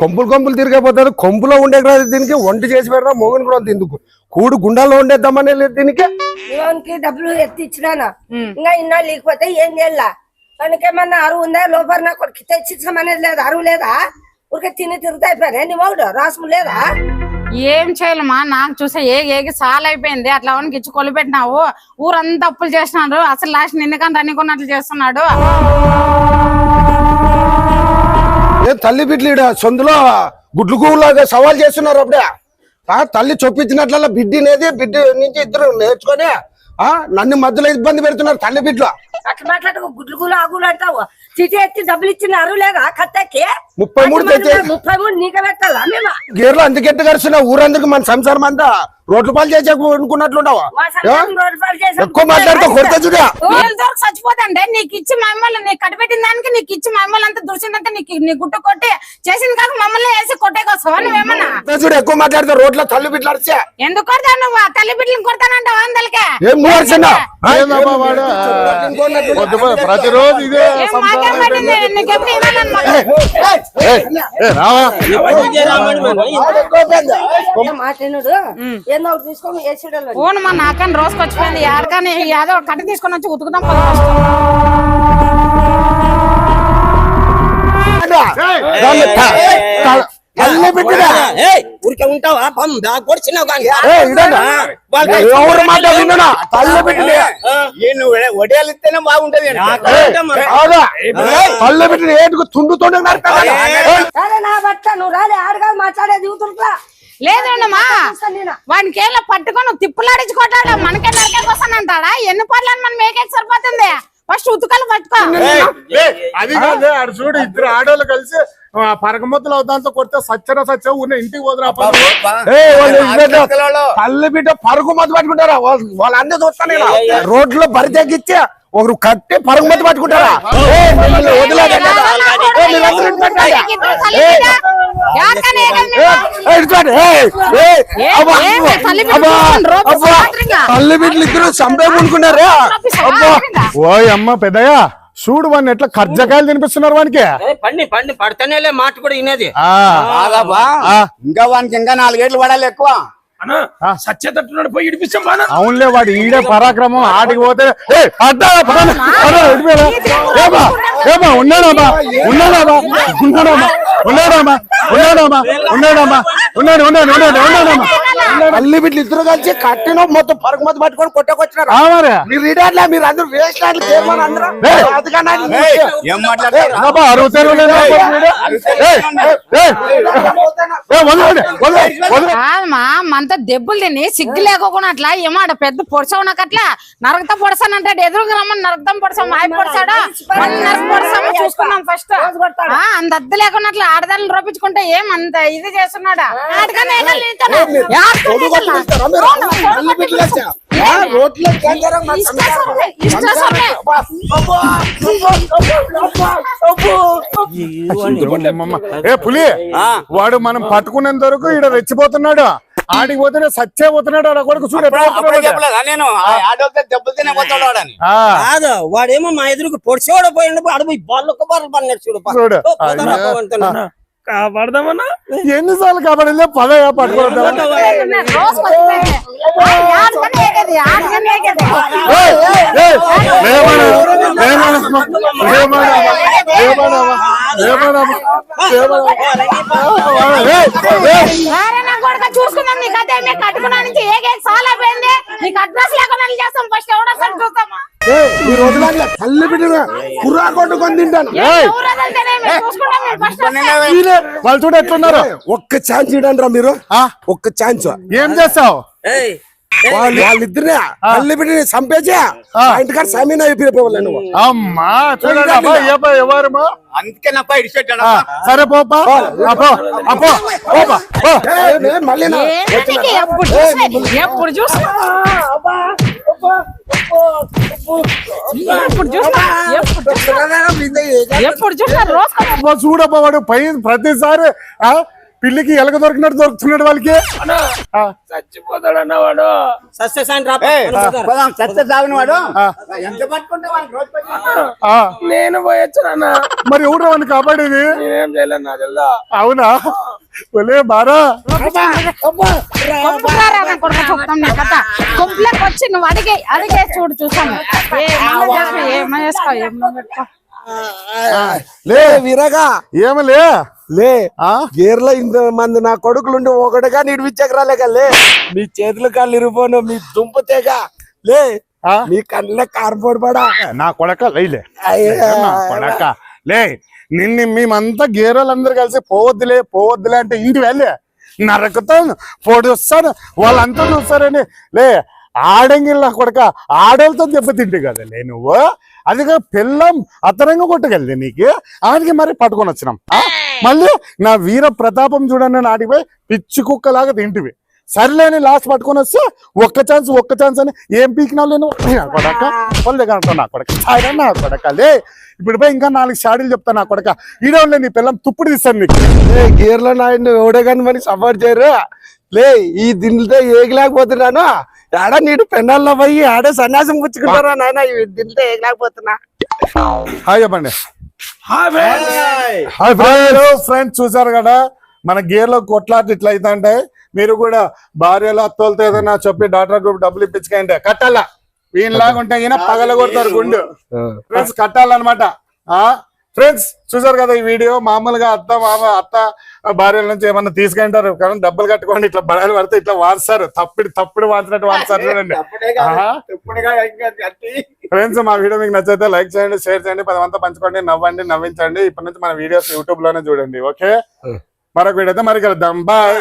కొంపులు కొంపులు తిరిగిపోతారు. కొంపులో ఉండే కదా దీనికి వంట చేసి పెడతా మోగన్ కూడా ఎందుకు? కూడు గుండాల్లో ఉండేద్దామని లేదు దీనికి. ఇవన్కి డబ్బులు ఎత్తి ఇచ్చినాను ఇంకా ఇన్నా లేకపోతే ఏం చేయాల? మనకేమన్నా అరువు ఉందా? లోపల నా కొడుకు తెచ్చిచ్చమనేది లేదా? అరువు లేదా? ఊరికే తిని తిరుగుతా అయిపోయానే నీ మొగుడు? రాసము లేదా? ఏం చేయలేమా? నాకు చూసే ఏ ఏగి చాలా అయిపోయింది. అట్లా వానికి ఇచ్చి కొలిపెట్టినావు? ఊరంతా అప్పులు చేసినాడు. అసలు లాస్ట్ నిన్నకంటే అన్నికొన్నట్లు చేస్తున్నాడు. ఏ తల్లి బిడ్డలు ఈడ సొందులో గుడ్లు గువ్వలాగా సవాల్ చేస్తున్నారు అప్పుడే. ఆ తల్లి చొప్పించినట్ల బిడ్డనేది బిడ్డ నుంచి ఇద్దరు నేర్చుకొని ఆ నన్ను మధ్యలో ఇబ్బంది పెడుతున్నారు తల్లి బిడ్డలు. అట్లా మాట్లాడుకో గుడ్లు గులు ఆగులు అంటావు. చిటి ఎత్తి డబ్బులు ఇచ్చిన అరువులేగా కత్తకి ముప్పై మూడు తెచ్చే ముప్పై మూడు నీకే పెట్టాలా? గేర్లు అందుకెట్టు కరిచిన ఊరందరికి మన సంసారం అంతా రోడ్ల పాలు చేసే చేసాం. ఎక్కువ మాట్లాడితే కొడతా చూడా. చచ్చిపోతాండే. నీకు ఇచ్చి మమ్మల్ని నీకు కట్టిపెట్టిన దానికి నీకు ఇచ్చి మమ్మల్ని అంతా దుడిచిందంటే నీకు నీ గుట్టు కొట్టి చేసింది కాక మమ్మల్ని వేసి కొట్టేకొస్తావా? నువ్వేమన్నా కొడతా చూడు. ఎక్కువ మాట్లాడితే రోడ్ల తల్లి బిడ్డలు అరిచే. ఎందుకు కొడతావు నువ్వు? తల్లి బిడ్డలను కొడతానంటావా అందరికే? ఏం పొద్దు ప్రతిరోజు ఇదే మాట్లాడు ఏందో తీసుకొని ఫోన్ మా నాకని రోజుకి వచ్చిపోయింది ఎవరికని ఏదో కట్ట తీసుకొని వచ్చి ఉతుకుదాం పద ఊరికే ఉంటావా? పమ్ ఇస్తేనే బాగుంటది ఏటుకు తుండుతుండే సరే నా బట్ట నువ్వు రాలే. ఆడగా మాట్లాడేది ఏళ్ళ పట్టుకొని తిప్పులాడించుకోటాడా మనకే నరకేకొస్తానంటాడా ఎన్ని పర్లని మనం మేకేకి సరిపోతుంది? ఫస్ట్ ఉతుకలు పట్టుకో. అది కాదు ఆడు చూడు ఇద్దరు ఆడోళ్ళు కలిసి పరగమతులు అవుతాంతో కొడితే సచ్చర సచ్చ ఉన్న ఇంటికి పోదురా పా నువ్వు. ఏ, వాళ్ళు ఇద్దరు తల్లి బిడ్డ పరుగు మధ్య పట్టుకుంటారా? వాళ్ళు వాళ్ళందరూ చూస్తాను. రోడ్లో బరి తగ్గిచ్చి ఒకరు కట్టి పరుగు మధ్య పట్టుకుంటారా తల్లి బిడ్డలు ఇద్దరు చంపేమునుకున్నారా అబ్బా ఓయ్ అమ్మ పెద్దయ్య చూడు వాడిని ఎట్లా కర్జకాయలు తినిపిస్తున్నారు వానికి పండి పండి పడితేనేలే మాట కూడా వినేది. ఇంకా వానికి ఇంకా నాలుగేళ్ళు పడాలి ఎక్కువ సత్యతట్టున్నాడు పోయి ఇడిపిస్తాం బాగా అవునులే వాడు ఈడే పరాక్రమం ఆడికి పోతే ఏ, అడ్డా, పదాన, పదాన, ఇటుపోయిరా. ఏమా ఏమా ఉన్నాడమ్మా ఉన్నాడమ్మా ఉన్నాడమ్మా ఉన్నాడమ్మా ఉన్నాడమ్మా ఉన్నాడమ్మా ఉన్నాడు ఉన్నాడు ఉన్నాడు ఉన్నాడమ్మా బిడ్డలు ఇద్దరు కలిసి కట్టిన మొత్తం పరుగు మధ్య పట్టుకొని కొట్టకొచ్చినారు. మరి? అందరూ వేస్ట్ అందరూ. దెబ్బలు తిని సిగ్గు లేకోకుండా అట్లా ఏమో పెద్ద పొడిచావు నాకు అట్లా నరకతా పొడసానంటాడు ఎదురుగా రమ్మని నరకతం పొడిసాం మాయ పొడిచాడా మన నరక పొడిసామో చూసుకున్నాం ఫస్ట్ అంత అద్దె లేకుండా అట్లా ఆడదాన్ని రొప్పించుకుంటే ఏం అంత ఇది చేస్తున్నాడా? ఏ పులి వాడు మనం పట్టుకునేంత వరకు ఈడ రెచ్చిపోతున్నాడు. ఆడికి పోతేనే సచ్చే పోతున్నాడు ఆడ కొడుకు చూడు ఎట్లా అప్పుడే పోతున్నాడు. చెప్పలేదా. నేను ఆ ఆడోళ్ళతో దెబ్బలు తినే పోతాడు వాడని. ఆ, కాదు వాడేమో మా ఎదురుకు పొడిచేవాడు పోయిండు అడుగు బాల్ ఒక బాల్ పడినాడు చూడు. కాపాడదామన్నా ఎన్నిసార్లు కాబట్టి పదయా పట్టుకోవద్దా రోజు వచ్చిపోయింది. ఆడకన్నా ఏగేది, ఆడకన్నా ఏగేది. ఏయ్, ఏయ్, లేవనా, లేవనా, లేవనా, లేవనా, లేవనా, లేవనా. ఏయ్, ఏయ్, వేరే నా కొడుక చూసుకుందాం నీకు అదే కట్టుకున్నా నుంచి పోయింది నీకు అడ్రస్ లేకుండా చేస్తాం ఫస్ట్ ఎవడొస్తాడు చూస్తామా ఏ, ఈ రోజున అట్లా తల్లి బిడ్డలు కుర్రా కొట్టుకొని తింటాను. వాళ్ళు చూడు ఎట్లున్నారు. ఒక్క ఛాన్స్ ఇవ్వండి రా మీరు. ఆ? ఒక్క ఛాన్స్ ఏం చేస్తావు? ఏయ్, వాళ్ళు వాళ్ళిద్దరినే తల్లి బిడ్డని చంపేసి ఆ. ఇంటికాడ సమీన అయిపోయిపోవాలి నువ్వు. అమ్మా చూడండి ఎవరమ్మా అందుకే నా పై ఇడిచిపెట్టాడు ఆ, సరే పోపా అపో అపో మళ్ళీ ఎప్పుడు చూసినా ఎప్పుడు చూసినా ఎప్పుడు చూసినా ఎప్పుడు చూసినా ఎప్పుడు చూసినా రోజు అబ్బా చూడబ్బా వాడు పై ప్రతిసారి పిల్లికి ఎలక దొరికినట్టు దొరుకుతున్నాడు వాళ్ళకి అన్నా ఆ, చచ్చిపోతాడన్న వాడు సస్యశాన్ రా సత్య సాగిన వాడు ఆ, ఎంత పట్టుకుంటే వాడికి రోజు పది ఆ. నేను పోయొచ్చానన్న. మరి ఎవరు వాడిని కాపాడేది? నేనేం చేయలేను నా తెలుదా అవునా? ఒలే బారా. గుంపులోకి వచ్చి నువ్వు అడిగే అడిగే చూడు పెట్టుకో లే వీరగా. ఏమలే లే? ఆ? గేర్లో ఇంత మంది నా కొడుకులుండి ఒకటిగా నిడిపించక రాలేక లే. మీ చేతులు కాళ్ళు ఇరిపోను మీ దుంపతేగా. లే? మీ కళ్ళ కార్బోర్డ్ పడా. నా కొడక లేలే కొడక. లే నిన్ను మేమంతా గేరోళ్ళందరూ కలిసి పోవద్దులే పోవద్దులే అంటే ఇంటి వెళ్ళే. నరకుతాను పొడి వస్తాను వాళ్ళంతా చూస్తారని లే ఆడంగిల్లా కొడక ఆడలతో దెబ్బతింటే కదా లే నువ్వు? అదిగా పిల్లం అతరంగా కొట్టగలిది నీకు. ఆడికి మరి పట్టుకొని వచ్చినాం. మళ్ళీ నా వీర ప్రతాపం చూడండి నాటిపోయి పిచ్చి కుక్కలాగా తింటివి. సర్లేని లాస్ట్ పట్టుకొని వస్తే ఒక్క ఛాన్స్ ఒక్క ఛాన్స్ అని ఏం పీకినావు లేను నా కొడక. వాళ్ళ దగ్గర అంటావు నా కొడక. సాయిరా నా కొడక. లే ఇప్పుడు పోయి ఇంకా నాలుగు షాడీలు చెప్తా నా కొడక. ఈడోళ్ళే నీ పిల్లం తుప్పుడు తీస్తాను నీకు. లే గేర్లో నాయన ఎవడే కానీ మరి సపోర్ట్ చేయరు. లే ఈ దీనితో ఏగలేకపోతున్నాను. ఆడ నీడు పెన్నాల్లో పోయి ఆడే సన్యాసం పుచ్చుకుంటారా నాయన? ఈ దీనితో ఏగలేకపోతున్నా. హాయ్ చెప్పండి. Hi friends. Hi friends. Friends చూసారు కదా? మన గేర్లో కొట్లాట ఇట్లా అవుతుంటే మీరు కూడా భార్యలు అత్తలతో ఏదైనా చెప్పి డాక్టర్ గ్రూప్ డబ్బులు ఇప్పించుకోండి. కట్టాలా? వీళ్ళలాగా ఉంటే ఈయన పగల కొడతారు గుండు. ఫ్రెండ్స్ కట్టాలన్నమాట. ఆ? ఫ్రెండ్స్ చూసారు కదా ఈ వీడియో? మామూలుగా అత్త మామ అత్త భార్యల నుంచి ఏమన్నా తీసుకుంటారు కానీ డబ్బులు కట్టుకోండి ఇట్లా బడాలు పడితే ఇట్లా వాడతారు తప్పుడు తప్పుడు వాడినట్టు వాడతారు చూడండి. ఫ్రెండ్స్ మా వీడియో మీకు నచ్చితే లైక్ చేయండి షేర్ చేయండి పది మంది పంచుకోండి నవ్వండి నవ్వించండి. ఇప్పటి నుంచి మన వీడియోస్ యూట్యూబ్లోనే చూడండి ఓకే? మరొక వీడియో అయితే మరి కలుద్దాం బాయ్